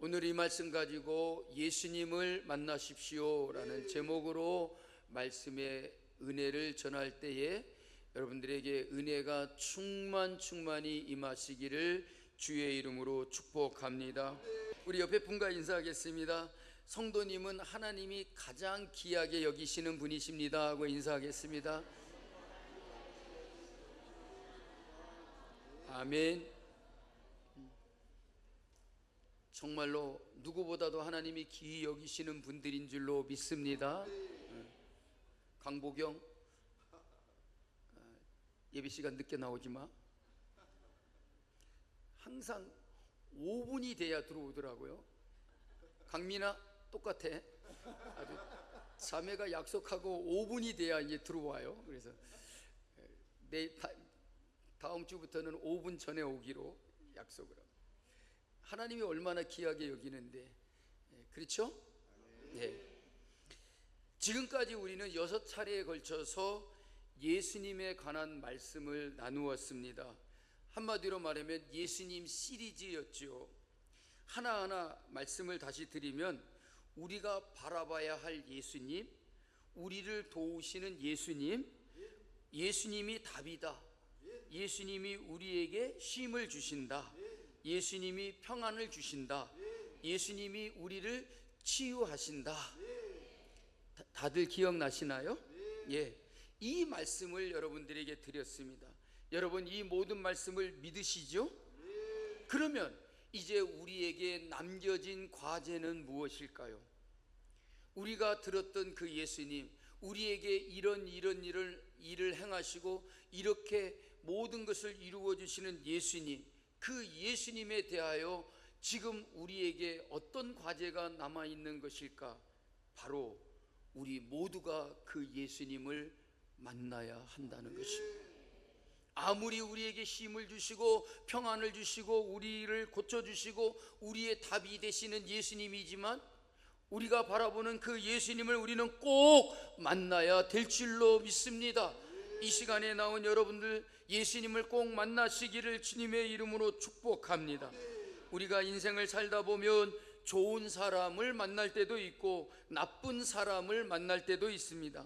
오늘 이 말씀 가지고 예수님을 만나십시오라는 제목으로 말씀의 은혜를 전할 때에 여러분들에게 은혜가 충만 충만히 임하시기를 주의 이름으로 축복합니다. 우리 옆에 분과 인사하겠습니다. 성도님은 하나님이 가장 귀하게 여기시는 분이십니다 하고 인사하겠습니다. 아멘. 정말로 누구보다도 하나님이 귀히 여기시는 분들인 줄로 믿습니다. 강보경 어, 예배 시간 늦게 나오지 마. 항상 5분이 돼야 들어오더라고요. 강민아 똑같아. 아주 자매가 약속하고 5분이 돼야 이제 들어와요. 그래서 내 다, 다음 주부터는 5분 전에 오기로 약속을 합니다. 하나님이 얼마나 귀하게 여기는데 예, 그렇죠? 네. 지금까지 우리는 여섯 차례에 걸쳐서 예수님에 관한 말씀을 나누었습니다. 한마디로 말하면 예수님 시리즈였죠. 하나하나 말씀을 다시 드리면 우리가 바라봐야 할 예수님, 우리를 도우시는 예수님, 예수님이 답이다. 예수님이 우리에게 쉼을 주신다. 예수님이 평안을 주신다. 예수님이 우리를 치유하신다. 다, 다들 기억나시나요? 예. 이 말씀을 여러분들에게 드렸습니다. 여러분 이 모든 말씀을 믿으시죠? 그러면 이제 우리에게 남겨진 과제는 무엇일까요? 우리가 들었던 그 예수님, 우리에게 이런 이런 일을 일을 행하시고 이렇게 모든 것을 이루어 주시는 예수님, 그 예수님에 대하여 지금 우리에게 어떤 과제가 남아 있는 것일까? 바로 우리 모두가 그 예수님을 만나야 한다는 것입니다. 아무리 우리에게 힘을 주시고 평안을 주시고 우리를 고쳐 주시고 우리의 답이 되시는 예수님이지만 우리가 바라보는 그 예수님을 우리는 꼭 만나야 될 줄로 믿습니다. 이 시간에 나온 여러분들 예수님을 꼭 만나시기를 주님의 이름으로 축복합니다. 우리가 인생을 살다 보면 좋은 사람을 만날 때도 있고 나쁜 사람을 만날 때도 있습니다.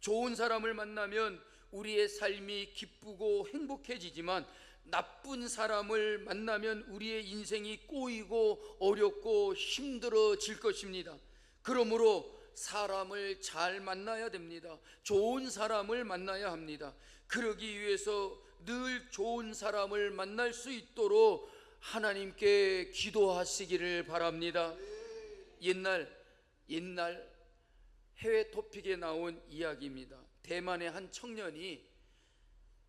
좋은 사람을 만나면 우리의 삶이 기쁘고 행복해지지만 나쁜 사람을 만나면 우리의 인생이 꼬이고 어렵고 힘들어질 것입니다. 그러므로 사람을 잘 만나야 됩니다. 좋은 사람을 만나야 합니다. 그러기 위해서 늘 좋은 사람을 만날 수 있도록 하나님께 기도하시기를 바랍니다. 옛날 옛날 해외 토픽에 나온 이야기입니다. 대만의 한 청년이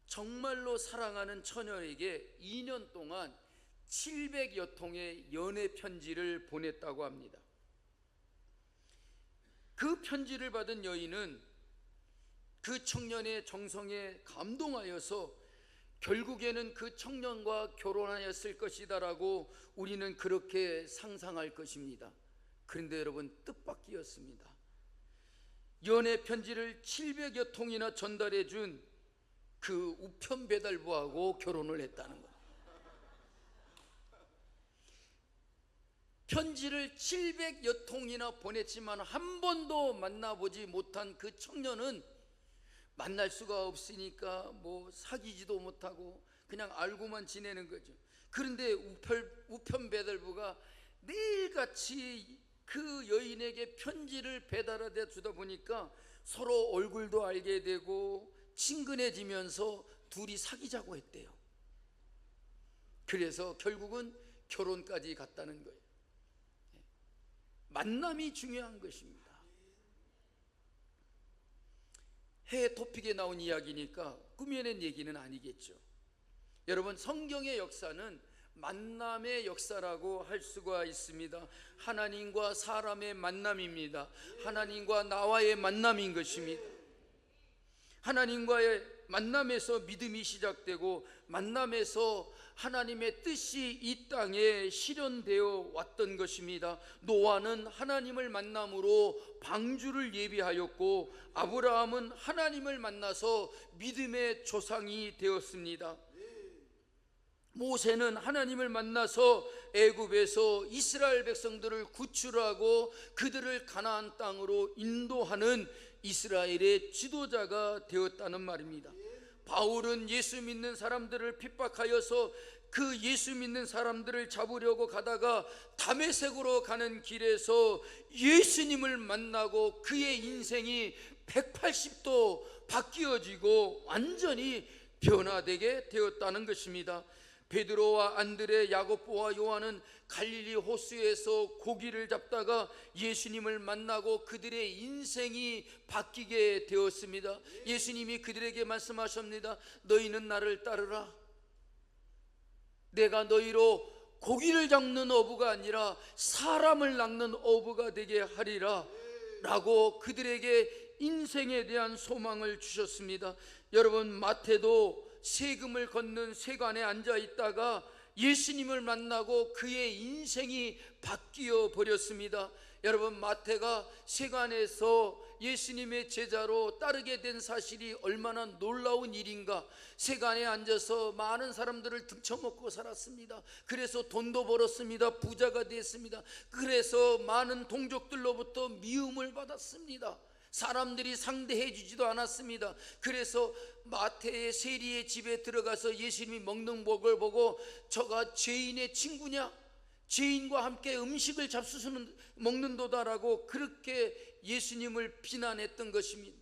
정말로 사랑하는 처녀에게 2년 동안 700여 통의 연애 편지를 보냈다고 합니다. 그 편지를 받은 여인은 그 청년의 정성에 감동하여서 결국에는 그 청년과 결혼하였을 것이다라고 우리는 그렇게 상상할 것입니다. 그런데 여러분 뜻밖이었습니다. 연애 편지를 700여 통이나 전달해 준 그 우편 배달부하고 결혼을 했다는 것. 편지를 700여 통이나 보냈지만 한 번도 만나보지 못한 그 청년은 만날 수가 없으니까 뭐 사귀지도 못하고 그냥 알고만 지내는 거죠. 그런데 우편, 우편 배달부가 매일같이 그 여인에게 편지를 배달하다 주다 보니까 서로 얼굴도 알게 되고 친근해지면서 둘이 사귀자고 했대요. 그래서 결국은 결혼까지 갔다는 거예요. 만남이 중요한 것입니다. 해외 토픽에 나온 이야기니까 꾸며낸 얘기는 아니겠죠. 여러분 성경의 역사는 만남의 역사라고 할 수가 있습니다. 하나님과 사람의 만남입니다. 하나님과 나와의 만남인 것입니다. 하나님과의 만남에서 믿음이 시작되고 만남에서 하나님의 뜻이 이 땅에 실현되어 왔던 것입니다. 노아는 하나님을 만남으로 방주를 예비하였고 아브라함은 하나님을 만나서 믿음의 조상이 되었습니다. 모세는 하나님을 만나서 애굽에서 이스라엘 백성들을 구출하고 그들을 가나안 땅으로 인도하는 이스라엘의 지도자가 되었다는 말입니다. 바울은 예수 믿는 사람들을 핍박하여서 그 예수 믿는 사람들을 잡으려고 가다가 담에색으로 가는 길에서 예수님을 만나고 그의 인생이 180도 바뀌어지고 완전히 변화되게 되었다는 것입니다. 베드로와 안드레, 야고보와 요한은 갈릴리 호수에서 고기를 잡다가 예수님을 만나고 그들의 인생이 바뀌게 되었습니다. 예수님이 그들에게 말씀하십니다. 너희는 나를 따르라. 내가 너희로 고기를 잡는 어부가 아니라 사람을 낚는 어부가 되게 하리라. 라고 그들에게 인생에 대한 소망을 주셨습니다. 여러분, 마태도 세금을 걷는 세관에 앉아 있다가 예수님을 만나고 그의 인생이 바뀌어 버렸습니다. 여러분 마태가 세관에서 예수님의 제자로 따르게 된 사실이 얼마나 놀라운 일인가. 세관에 앉아서 많은 사람들을 등쳐먹고 살았습니다. 그래서 돈도 벌었습니다. 부자가 됐습니다. 그래서 많은 동족들로부터 미움을 받았습니다. 사람들이 상대해 주지도 않았습니다. 그래서 마태의 세리의 집에 들어가서 예수님이 먹는 복을 보고 저가 죄인의 친구냐? 죄인과 함께 음식을 잡수수는 먹는도다라고 그렇게 예수님을 비난했던 것입니다.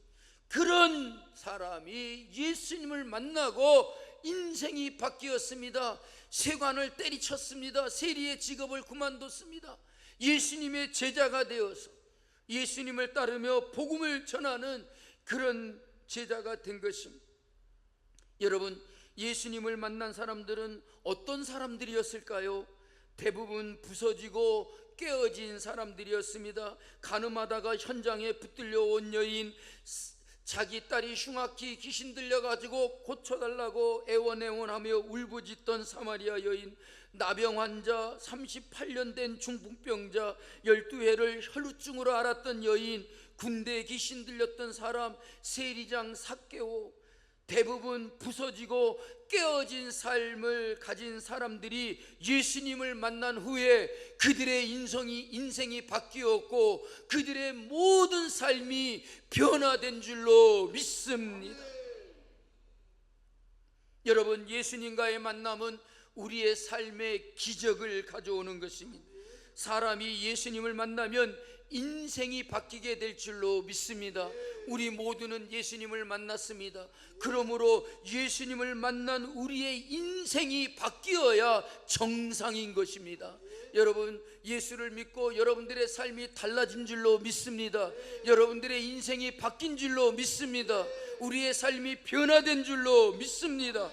그런 사람이 예수님을 만나고 인생이 바뀌었습니다. 세관을 때리쳤습니다. 세리의 직업을 그만뒀습니다. 예수님의 제자가 되어서 예수님을 따르며 복음을 전하는 그런 제자가 된 것입니다. 여러분, 예수님을 만난 사람들은 어떤 사람들이었을까요? 대부분 부서지고 깨어진 사람들이었습니다. 가늠하다가 현장에 붙들려 온 여인, 자기 딸이 흉악히 귀신 들려가지고 고쳐달라고 애원애원하며 울부짖던 사마리아 여인, 나병 환자, 38년 된 중풍병자, 12회를 혈루증으로 앓았던 여인, 군대 귀신 들렸던 사람, 세리장 사개오, 대부분 부서지고 깨어진 삶을 가진 사람들이 예수님을 만난 후에 그들의 인성이 인생이 바뀌었고 그들의 모든 삶이 변화된 줄로 믿습니다. 여러분 예수님과의 만남은 우리의 삶에 기적을 가져오는 것입니다. 사람이 예수님을 만나면 인생이 바뀌게 될 줄로 믿습니다. 우리 모두는 예수님을 만났습니다. 그러므로 예수님을 만난 우리의 인생이 바뀌어야 정상인 것입니다. 여러분 예수를 믿고 여러분들의 삶이 달라진 줄로 믿습니다. 여러분들의 인생이 바뀐 줄로 믿습니다. 우리의 삶이 변화된 줄로 믿습니다.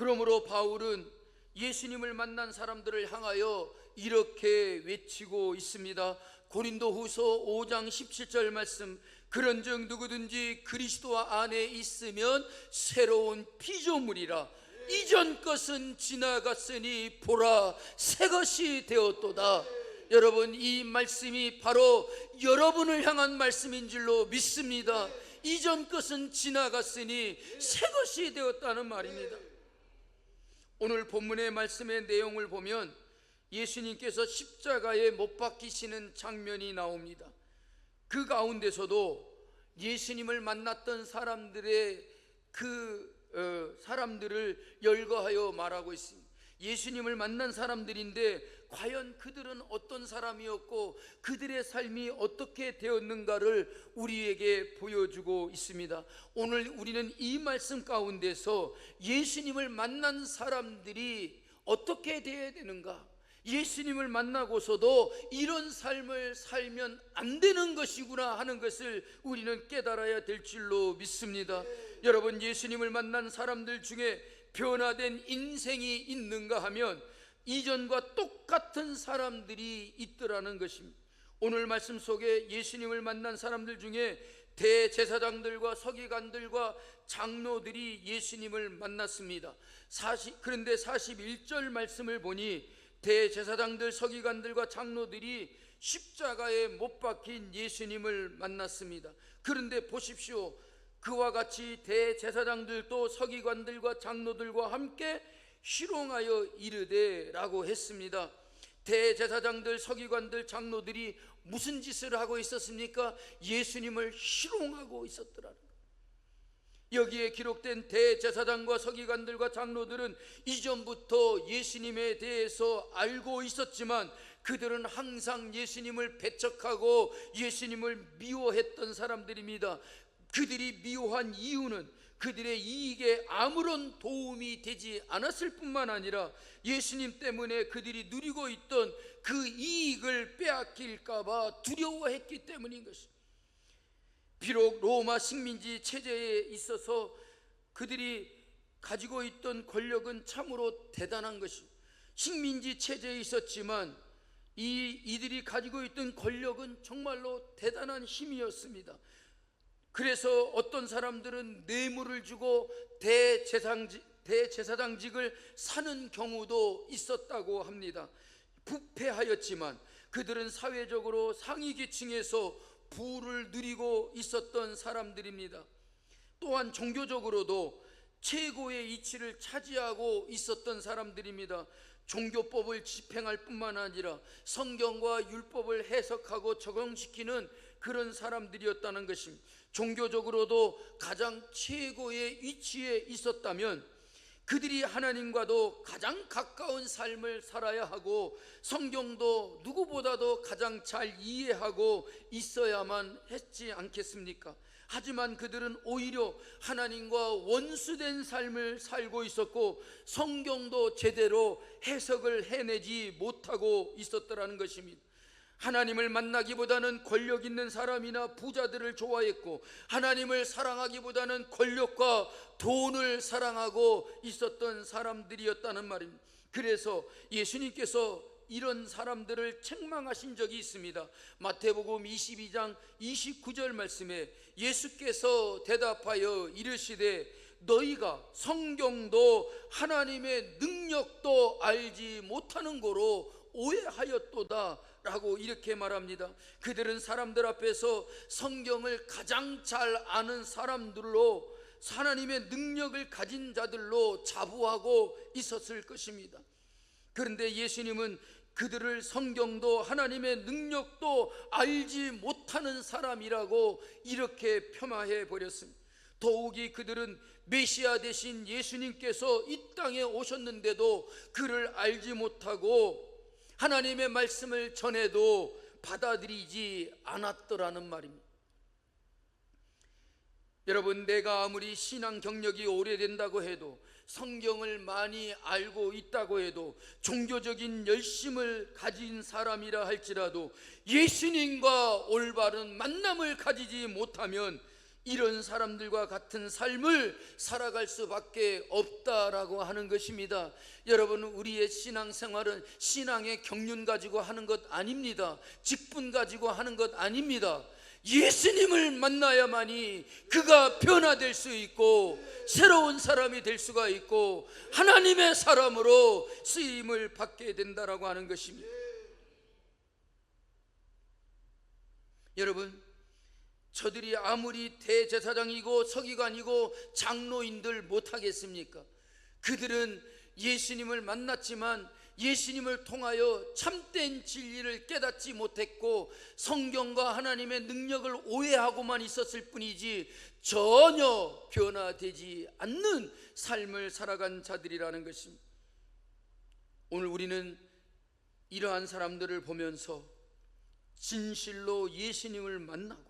그러므로 바울은 예수님을 만난 사람들을 향하여 이렇게 외치고 있습니다. 고린도 후서 5장 17절 말씀 그런즉 누구든지 그리스도 안에 있으면 새로운 피조물이라 이전 것은 지나갔으니 보라 새 것이 되었도다. 여러분 이 말씀이 바로 여러분을 향한 말씀인 줄로 믿습니다. 이전 것은 지나갔으니 새 것이 되었다는 말입니다. 오늘 본문의 말씀의 내용을 보면 예수님께서 십자가에 못 박히시는 장면이 나옵니다. 그 가운데서도 예수님을 만났던 사람들의 그 어, 사람들을 열거하여 말하고 있습니다. 예수님을 만난 사람들인데 과연 그들은 어떤 사람이었고 그들의 삶이 어떻게 되었는가를 우리에게 보여주고 있습니다. 오늘 우리는 이 말씀 가운데서 예수님을 만난 사람들이 어떻게 되어야 되는가? 예수님을 만나고서도 이런 삶을 살면 안 되는 것이구나 하는 것을 우리는 깨달아야 될 줄로 믿습니다. 여러분 예수님을 만난 사람들 중에 변화된 인생이 있는가 하면 이전과 똑같은 사람들이 있더라는 것입니다. 오늘 말씀 속에 예수님을 만난 사람들 중에 대제사장들과 서기관들과 장로들이 예수님을 만났습니다. 40, 그런데 41절 말씀을 보니 대제사장들, 서기관들과 장로들이 십자가에 못 박힌 예수님을 만났습니다. 그런데 보십시오. 그와 같이 대제사장들도 서기관들과 장로들과 함께 희롱하여 이르되라고 했습니다. 대제사장들, 서기관들, 장로들이 무슨 짓을 하고 있었습니까? 예수님을 희롱하고 있었더라는 거예요. 여기에 기록된 대제사장과 서기관들과 장로들은 이전부터 예수님에 대해서 알고 있었지만 그들은 항상 예수님을 배척하고 예수님을 미워했던 사람들입니다. 그들이 미워한 이유는 그들의 이익에 아무런 도움이 되지 않았을 뿐만 아니라 예수님 때문에 그들이 누리고 있던 그 이익을 빼앗길까봐 두려워했기 때문인 것입니다. 비록 로마 식민지 체제에 있어서 그들이 가지고 있던 권력은 참으로 대단한 것이 식민지 체제에 있었지만 이 이들이 가지고 있던 권력은 정말로 대단한 힘이었습니다. 그래서 어떤 사람들은 뇌물을 주고 대제사장직, 대제사장직을 사는 경우도 있었다고 합니다. 부패하였지만 그들은 사회적으로 상위 계층에서 부를 누리고 있었던 사람들입니다. 또한 종교적으로도 최고의 이치를 차지하고 있었던 사람들입니다. 종교법을 집행할 뿐만 아니라 성경과 율법을 해석하고 적용시키는 그런 사람들이었다는 것입니다. 종교적으로도 가장 최고의 위치에 있었다면 그들이 하나님과도 가장 가까운 삶을 살아야 하고 성경도 누구보다도 가장 잘 이해하고 있어야만 했지 않겠습니까? 하지만 그들은 오히려 하나님과 원수된 삶을 살고 있었고 성경도 제대로 해석을 해내지 못하고 있었더라는 것입니다. 하나님을 만나기보다는 권력 있는 사람이나 부자들을 좋아했고 하나님을 사랑하기보다는 권력과 돈을 사랑하고 있었던 사람들이었다는 말입니다. 그래서 예수님께서 이런 사람들을 책망하신 적이 있습니다. 마태복음 22장 29절 말씀에 예수께서 대답하여 이르시되 너희가 성경도 하나님의 능력도 알지 못하는 거로 오해하였도다 라고 이렇게 말합니다. 그들은 사람들 앞에서 성경을 가장 잘 아는 사람들로 하나님의 능력을 가진 자들로 자부하고 있었을 것입니다. 그런데 예수님은 그들을 성경도 하나님의 능력도 알지 못하는 사람이라고 이렇게 폄하해 버렸습니다. 더욱이 그들은 메시아 대신 예수님께서 이 땅에 오셨는데도 그를 알지 못하고 하나님의 말씀을 전해도 받아들이지 않았더라는 말입니다. 여러분, 내가 아무리 신앙 경력이 오래된다고 해도 성경을 많이 알고 있다고 해도 종교적인 열심을 가진 사람이라 할지라도 예수님과 올바른 만남을 가지지 못하면 이런 사람들과 같은 삶을 살아갈 수밖에 없다라고 하는 것입니다. 여러분, 우리의 신앙 생활은 신앙의 경륜 가지고 하는 것 아닙니다. 직분 가지고 하는 것 아닙니다. 예수님을 만나야만이 그가 변화될 수 있고 새로운 사람이 될 수가 있고 하나님의 사람으로 쓰임을 받게 된다라고 하는 것입니다. 여러분, 저들이 아무리 대제사장이고 서기관이고 장로인들 못하겠습니까? 그들은 예수님을 만났지만 예수님을 통하여 참된 진리를 깨닫지 못했고 성경과 하나님의 능력을 오해하고만 있었을 뿐이지 전혀 변화되지 않는 삶을 살아간 자들이라는 것입니다. 오늘 우리는 이러한 사람들을 보면서 진실로 예수님을 만나고 예,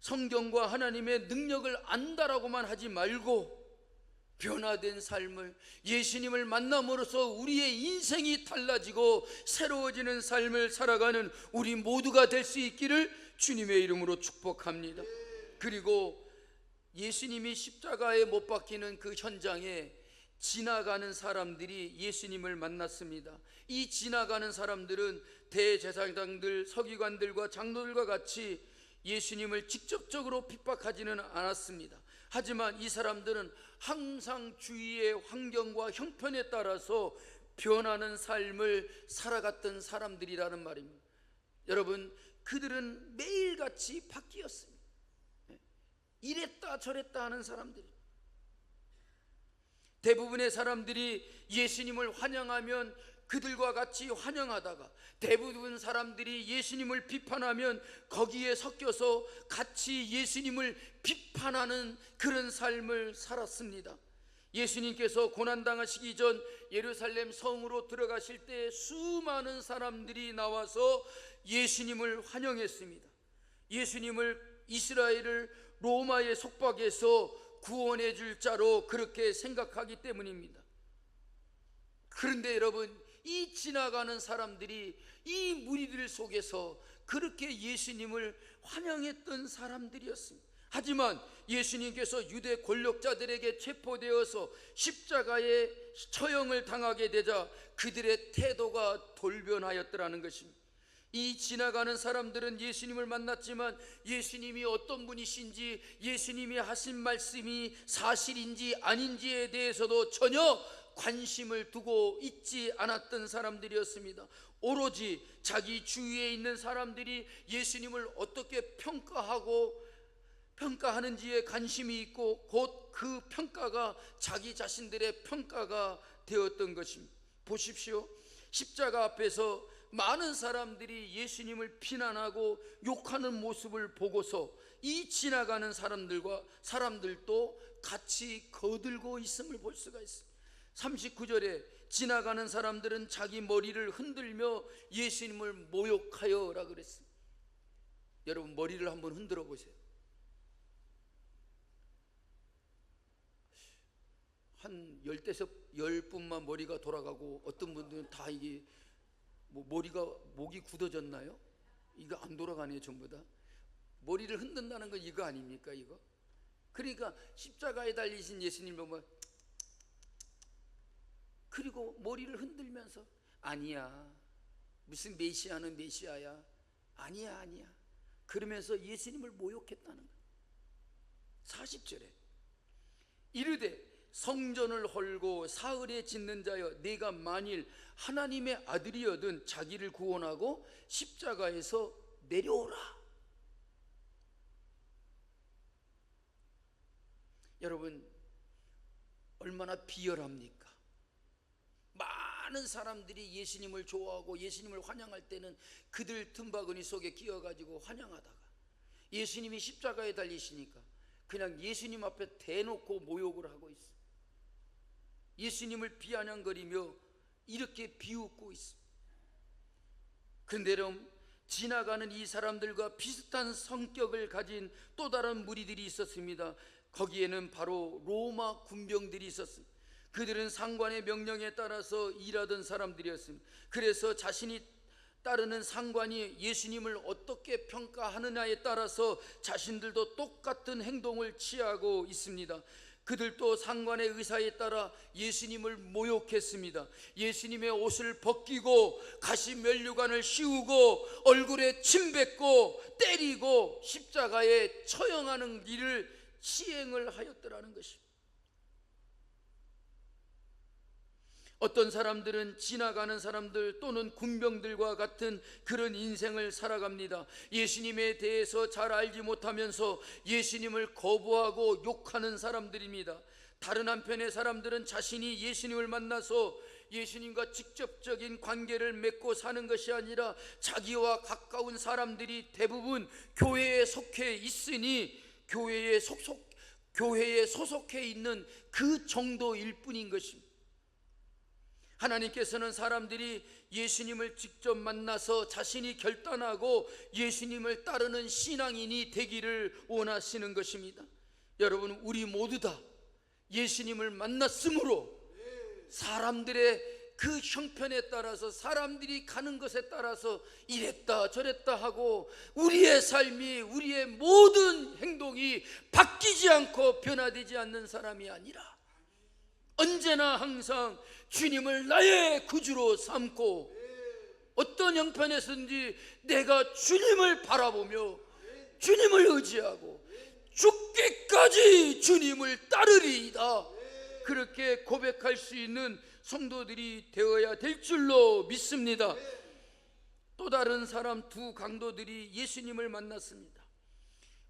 성경과 하나님의 능력을 안다라고만 하지 말고 변화된 삶을 예수님을 만남으로써 우리의 인생이 달라지고 새로워지는 삶을 살아가는 우리 모두가 될 수 있기를 주님의 이름으로 축복합니다. 그리고 예수님이 십자가에 못 박히는 그 현장에 지나가는 사람들이 예수님을 만났습니다. 이 지나가는 사람들은 대제사장들, 서기관들과 장로들과 같이 예수님을 직접적으로 핍박하지는 않았습니다. 하지만 이 사람들은 항상 주위의 환경과 형편에 따라서 변하는 삶을 살아갔던 사람들이라는 말입니다. 여러분, 그들은 매일같이 바뀌었습니다. 이랬다 저랬다 하는 사람들이 대부분의 사람들이 예수님을 환영하면 그들과 같이 환영하다가 대부분 사람들이 예수님을 비판하면 거기에 섞여서 같이 예수님을 비판하는 그런 삶을 살았습니다. 예수님께서 고난당하시기 전 예루살렘 성으로 들어가실 때 수많은 사람들이 나와서 예수님을 환영했습니다. 예수님을 이스라엘을 로마의 속박에서 구원해 줄 자로 그렇게 생각하기 때문입니다. 그런데 여러분, 이 지나가는 사람들이 이 무리들 속에서 그렇게 예수님을 환영했던 사람들이었습니다. 하지만 예수님께서 유대 권력자들에게 체포되어서 십자가에 처형을 당하게 되자 그들의 태도가 돌변하였더라는 것입니다. 이 지나가는 사람들은 예수님을 만났지만 예수님이 어떤 분이신지 예수님이 하신 말씀이 사실인지 아닌지에 대해서도 전혀 관심을 두고 있지 않았던 사람들이었습니다. 오로지 자기 주위에 있는 사람들이 예수님을 어떻게 평가하고 평가하는지에 관심이 있고 곧 그 평가가 자기 자신들의 평가가 되었던 것입니다. 보십시오. 십자가 앞에서 많은 사람들이 예수님을 비난하고 욕하는 모습을 보고서 이 지나가는 사람들과 사람들도 같이 거들고 있음을 볼 수가 있습니다. 39절에 지나가는 사람들은 자기 머리를 흔들며 예수님을 모욕하여라 그랬습니다. 여러분 머리를 한번 흔들어 보세요. 한 열대섯 열 분만 머리가 돌아가고 어떤 분들은 다 이게 뭐 머리가 목이 굳어졌나요? 이거 안 돌아가네요 전부 다. 머리를 흔든다는 건 이거 아닙니까 이거? 그러니까 십자가에 달리신 예수님 보면 그리고 머리를 흔들면서 아니야. 무슨 메시아는 메시아야. 아니야 아니야. 그러면서 예수님을 모욕했다는 거야. 40절에. 이르되 성전을 헐고 사흘에 짓는 자여 내가 만일 하나님의 아들이여든 자기를 구원하고 십자가에서 내려오라. 여러분 얼마나 비열합니까? 많은 사람들이 예수님을 좋아하고 예수님을 환영할 때는 그들 틈바구니 속에 끼어가지고 환영하다가 예수님이 십자가에 달리시니까 그냥 예수님 앞에 대놓고 모욕을 하고 있어. 예수님을 비아냥거리며 이렇게 비웃고 있어. 그런데 여러분 지나가는 이 사람들과 비슷한 성격을 가진 또 다른 무리들이 있었습니다. 거기에는 바로 로마 군병들이 있었습니다. 그들은 상관의 명령에 따라서 일하던 사람들이었습니다. 그래서 자신이 따르는 상관이 예수님을 어떻게 평가하느냐에 따라서 자신들도 똑같은 행동을 취하고 있습니다. 그들도 상관의 의사에 따라 예수님을 모욕했습니다. 예수님의 옷을 벗기고 가시 면류관을 씌우고 얼굴에 침 뱉고 때리고 십자가에 처형하는 일을 시행을 하였더라는 것입니다. 어떤 사람들은 지나가는 사람들 또는 군병들과 같은 그런 인생을 살아갑니다. 예수님에 대해서 잘 알지 못하면서 예수님을 거부하고 욕하는 사람들입니다. 다른 한편의 사람들은 자신이 예수님을 만나서 예수님과 직접적인 관계를 맺고 사는 것이 아니라 자기와 가까운 사람들이 대부분 교회에 속해 있으니 교회에 속속 교회에 소속해 있는 그 정도일 뿐인 것입니다. 하나님께서는 사람들이 예수님을 직접 만나서 자신이 결단하고 예수님을 따르는 신앙인이 되기를 원하시는 것입니다. 여러분, 우리 모두 다 예수님을 만났으므로 사람들의 그 형편에 따라서 사람들이 가는 것에 따라서 이랬다 저랬다 하고 우리의 삶이 우리의 모든 행동이 바뀌지 않고 변화되지 않는 사람이 아니라 언제나 항상 주님을 나의 구주로 삼고 어떤 형편에서든지 내가 주님을 바라보며 주님을 의지하고 죽기까지 주님을 따르리이다. 그렇게 고백할 수 있는 성도들이 되어야 될 줄로 믿습니다. 또 다른 사람 두 강도들이 예수님을 만났습니다.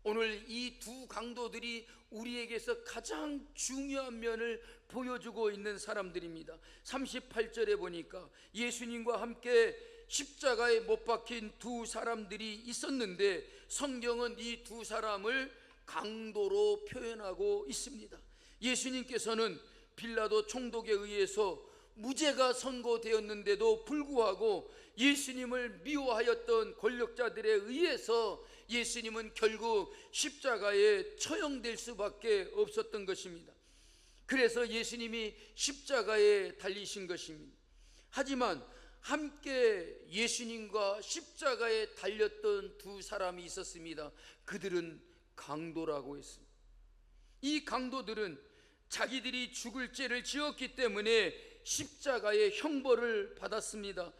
오늘 이 두 강도들이 우리에게서 가장 중요한 면을 보여주고 있는 사람들입니다. 38절에 보니까 예수님과 함께 십자가에 못 박힌 두 사람들이 있었는데 성경은 이 두 사람을 강도로 표현하고 있습니다. 예수님께서는 빌라도 총독에 의해서 무죄가 선고되었는데도 불구하고 예수님을 미워하였던 권력자들에 의해서 예수님은 결국 십자가에 처형될 수밖에 없었던 것입니다. 그래서 예수님이 십자가에 달리신 것입니다. 하지만 함께 예수님과 십자가에 달렸던 두 사람이 있었습니다. 그들은 강도라고 했습니다. 이 강도들은 자기들이 죽을 죄를 지었기 때문에 십자가의 형벌을 받았습니다.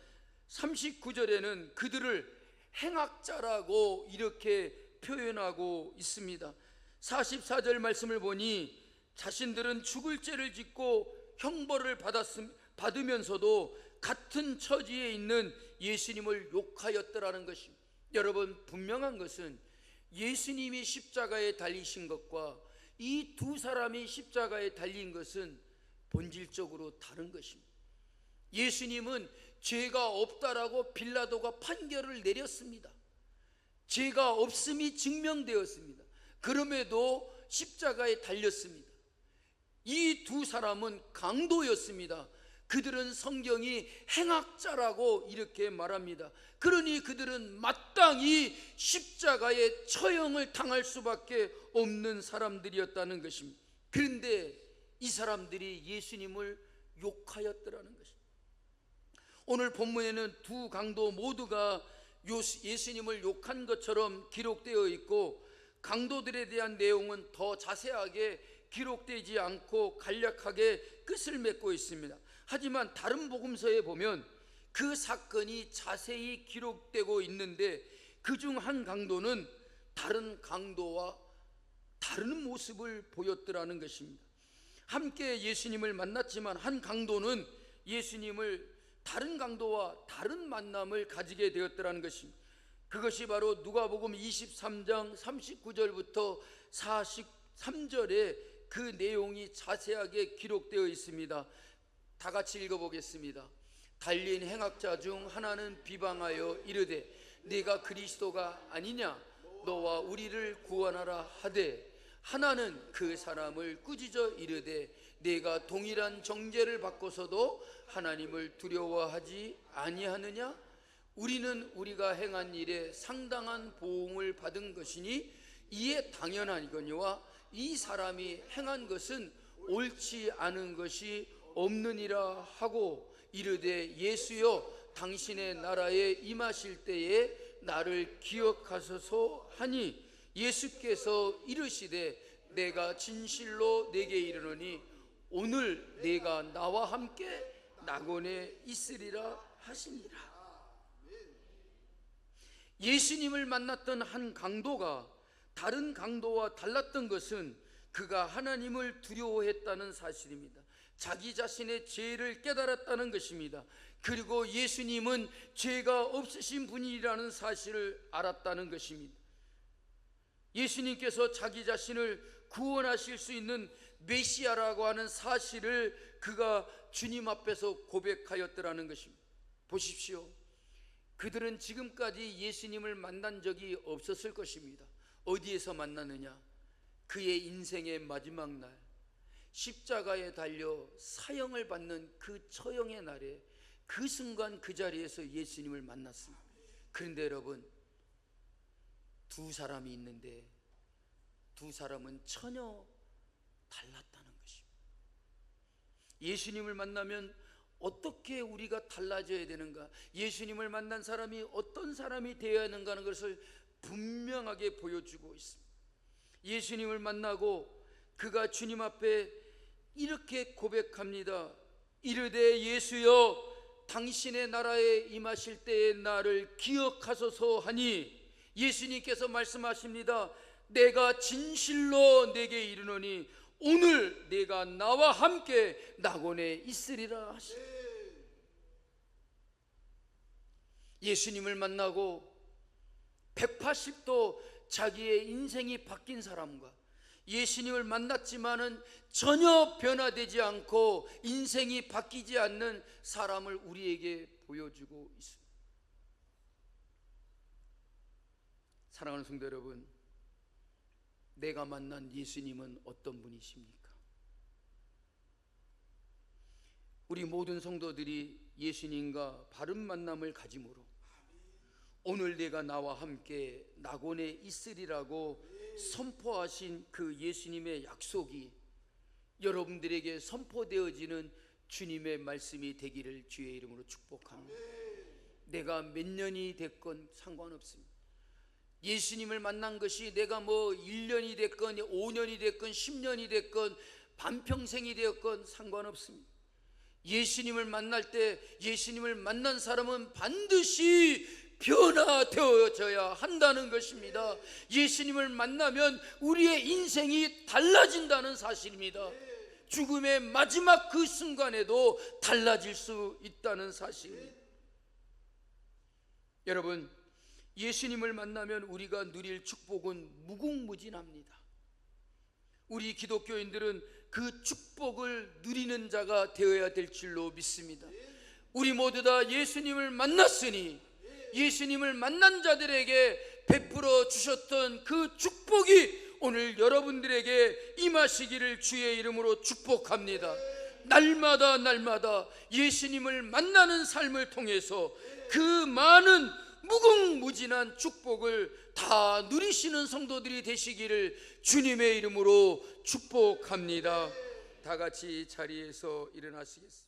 39절에는 그들을 행악자라고 이렇게 표현하고 있습니다. 44절 말씀을 보니 자신들은 죽을 죄를 짓고 형벌을 받았음, 받으면서도 같은 처지에 있는 예수님을 욕하였더라는 것입니다. 여러분 분명한 것은 예수님이 십자가에 달리신 것과 이 두 사람이 십자가에 달린 것은 본질적으로 다른 것입니다. 예수님은 죄가 없다라고 빌라도가 판결을 내렸습니다. 죄가 없음이 증명되었습니다. 그럼에도 십자가에 달렸습니다. 이 두 사람은 강도였습니다. 그들은 성경이 행악자라고 이렇게 말합니다. 그러니 그들은 마땅히 십자가의 처형을 당할 수밖에 없는 사람들이었다는 것입니다. 그런데 이 사람들이 예수님을 욕하였더라는 것입니다. 오늘 본문에는 두 강도 모두가 예수님을 욕한 것처럼 기록되어 있고 강도들에 대한 내용은 더 자세하게 기록되지 않고 간략하게 끝을 맺고 있습니다. 하지만 다른 복음서에 보면 그 사건이 자세히 기록되고 있는데 그 중 한 강도는 다른 강도와 다른 모습을 보였더라는 것입니다. 함께 예수님을 만났지만 한 강도는 예수님을 다른 강도와 다른 만남을 가지게 되었더라는 것입니다. 그것이 바로 누가복음 23장 39절부터 43절에 그 내용이 자세하게 기록되어 있습니다. 다 같이 읽어 보겠습니다. 달린 행악자 중 하나는 비방하여 이르되 네가 그리스도가 아니냐 너와 우리를 구원하라 하되 하나는 그 사람을 꾸짖어 이르되 네가 동일한 정죄를 받고서도 하나님을 두려워하지 아니하느냐? 우리는 우리가 행한 일에 상당한 보응을 받은 것이니 이에 당연하니거니와 이 사람이 행한 것은 옳지 않은 것이 없느니라 하고 이르되 예수여 당신의 나라에 임하실 때에 나를 기억하소서 하니 예수께서 이르시되 내가 진실로 내게 이르노니 오늘 내가 나와 함께 낙원에 있으리라 하시니라 예수님을 만났던 한 강도가 다른 강도와 달랐던 것은 그가 하나님을 두려워했다는 사실입니다. 자기 자신의 죄를 깨달았다는 것입니다. 그리고 예수님은 죄가 없으신 분이라는 사실을 알았다는 것입니다. 예수님께서 자기 자신을 구원하실 수 있는 메시아라고 하는 사실을 그가 주님 앞에서 고백하였더라는 것입니다. 보십시오. 그들은 지금까지 예수님을 만난 적이 없었을 것입니다. 어디에서 만나느냐? 그의 인생의 마지막 날, 십자가에 달려 사형을 받는 그 처형의 날에 그 순간 그 자리에서 예수님을 만났습니다. 그런데 여러분, 두 사람이 있는데 두 사람은 전혀 달랐다는 것입니다. 예수님을 만나면 어떻게 우리가 달라져야 되는가? 예수님을 만난 사람이 어떤 사람이 되어야 하는가 하는 것을 분명하게 보여주고 있습니다. 예수님을 만나고 그가 주님 앞에 이렇게 고백합니다. 이르되 예수여 당신의 나라에 임하실 때에 나를 기억하소서 하니 예수님께서 말씀하십니다. 내가 진실로 내게 이르노니 오늘 내가 나와 함께 낙원에 있으리라 하시. 예수님을 만나고 180도 자기의 인생이 바뀐 사람과 예수님을 만났지만은 전혀 변화되지 않고 인생이 바뀌지 않는 사람을 우리에게 보여주고 있습니다. 사랑하는 성도 여러분, 내가 만난 예수님은 어떤 분이십니까? 우리 모든 성도들이 예수님과 바른 만남을 가짐으로 오늘 내가 나와 함께 낙원에 있으리라고 선포하신 그 예수님의 약속이 여러분들에게 선포되어지는 주님의 말씀이 되기를 주의 이름으로 축복합니다. 내가 몇 년이 됐건 상관없습니다. 예수님을 만난 것이 내가 뭐 1년이 됐건 5년이 됐건 10년이 됐건 반평생이 되었건 상관없습니다. 예수님을 만날 때 예수님을 만난 사람은 반드시 변화되어져야 한다는 것입니다. 예수님을 만나면 우리의 인생이 달라진다는 사실입니다. 죽음의 마지막 그 순간에도 달라질 수 있다는 사실입니다. 여러분, 예수님을 만나면 우리가 누릴 축복은 무궁무진합니다. 우리 기독교인들은 그 축복을 누리는 자가 되어야 될 줄로 믿습니다. 우리 모두 다 예수님을 만났으니 예수님을 만난 자들에게 베풀어 주셨던 그 축복이 오늘 여러분들에게 임하시기를 주의 이름으로 축복합니다. 날마다 날마다 예수님을 만나는 삶을 통해서 그 많은 무궁무진한 축복을 다 누리시는 성도들이 되시기를 주님의 이름으로 축복합니다. 다 같이 자리에서 일어나시겠습니다.